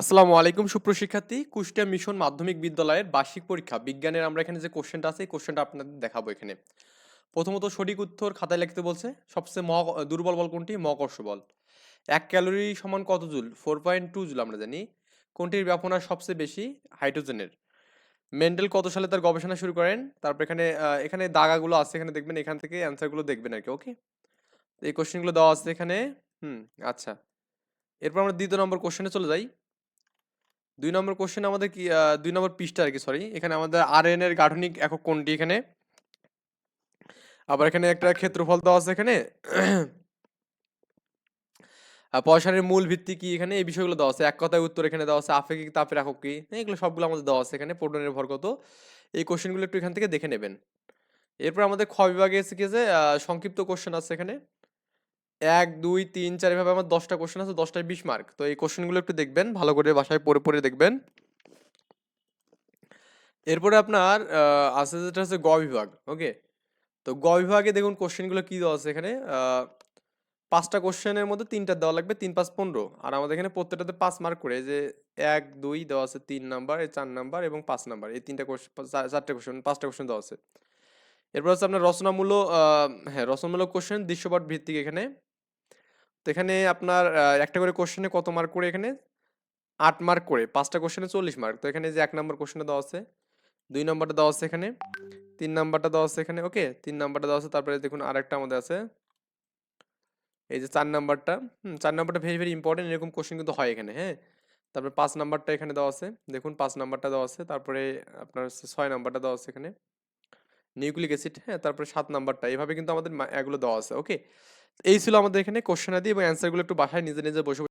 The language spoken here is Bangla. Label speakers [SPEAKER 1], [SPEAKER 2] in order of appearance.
[SPEAKER 1] আসসালামু আলাইকুম সুপ্রশিক্ষার্থী কুষ্টিয়া মিশন মাধ্যমিক বিদ্যালয়ের বার্ষিক পরীক্ষা। বিজ্ঞানের আমরা এখানে যে কোশ্চেনটা আছে, এই কোশ্চেনটা আপনাদের দেখাবো এখানে। প্রথমত সঠিক উত্তর খাতায় লিখতে বলছে, সবচেয়ে মহা দুর্বল বল কোনটি? মহাকর্ষ বল। এক ক্যালোরি সমান কত joule? Four point two joule আমরা জানি। কোনটির ব্যাপনা সবচেয়ে বেশি? হাইড্রোজেনের। মেন্ডেল কত সালে তার গবেষণা শুরু করেন? তারপর এখানে এখানে দাগাগুলো আছে, এখানে দেখবেন, এখান থেকে অ্যান্সারগুলো দেখবেন আর কি ওকে এই কোশ্চেনগুলো দেওয়া আছে এখানে। হুম আচ্ছা। এরপর আমরা দ্বিতীয় নম্বর কোশ্চেনে চলে যাই। দুই নম্বর কোশ্চেন আমাদের কি দুই নম্বর পৃষ্ঠা আর কি সরি এখানে আমাদের আর এর গাঠনিক একক কোনটি এখানে? আবার এখানে একটা ক্ষেত্রফল দেওয়া আছে এখানে। পয়সারের মূল ভিত্তি কি এখানে? এই বিষয়গুলো দেওয়া আছে। এক কথায় উত্তর এখানে দেওয়া আছে। আপেক্ষিক তাপের একক কি? এগুলো সবগুলো আমাদের দেওয়া আছে এখানে। প্রোটনের ভর কত? এই কোশ্চেনগুলো একটু এখান থেকে দেখে নেবেন। এরপর আমাদের খ বিভাগে এসে কি আহ, সংক্ষিপ্ত কোশ্চেন আছে এখানে। এক, দুই, তিন, চার, এভাবে আমার দশটা কোশ্চেন আছে, দশটায় বিশ মার্ক তো এই কোশ্চেনগুলো একটু দেখবেন, ভালো করে বাসায় পড়ে পড়ে দেখবেন। এরপরে আপনার আছে যেটা হচ্ছে গ বিভাগ ওকে তো গ বিভাগে দেখুন কোশ্চেনগুলো কী দেওয়া আছে এখানে? পাঁচটা কোশ্চেনের মধ্যে তিনটা দেওয়া লাগবে, তিন, পাঁচ, পনেরো। আর আমাদের এখানে প্রত্যেকটাতে পাঁচ মার্ক করে যে এক, দুই দেওয়া আছে তিন নাম্বার চার নাম্বার এবং পাঁচ নাম্বার এই তিনটা কোশ্চেন চারটে কোশ্চেন পাঁচটা কোশ্চেন দেওয়া আছে। এরপর হচ্ছে আপনার রচনামূলক হ্যাঁ রচনামূলক কোশ্চেন দৃশ্যপট ভিত্তিক এখানে। তো এখানে আপনার একটা করে কোশ্চেনে কত মার্ক করে এখানে? আট মার্ক করে। পাঁচটা কোশ্চেনে চল্লিশ মার্ক তো এখানে যে এক নম্বর কোশ্চেনে দেওয়া আছে, দুই নম্বরটা দেওয়া আছে এখানে, তিন নাম্বারটা দেওয়া আছে এখানে ওকে তিন নাম্বারটা দেওয়া আছে, তারপরে দেখুন আরেকটা আমাদের আছে। এই যে চার নাম্বারটা হুম, চার নাম্বারটা ভেরি ভেরি ইম্পর্টেন্ট এরকম কোশ্চেন কিন্তু হয় এখানে হ্যাঁ? তারপরে পাঁচ নাম্বারটা এখানে দেওয়া আছে, দেখুন পাঁচ নাম্বারটা দেওয়া আছে, তারপরে আপনার হচ্ছে ছয় নাম্বারটা দেওয়া আছে এখানে। নিউক্লিক অ্যাসিড হ্যাঁ তারপরে সাত নাম্বারটা এভাবে কিন্তু আমাদের এগুলো দেওয়া আছে ওকে এই ছিল আমাদের এখানে কোশ্চেন আদি এবং অ্যান্সারগুলো একটু বাসায় নিজে নিজে বসে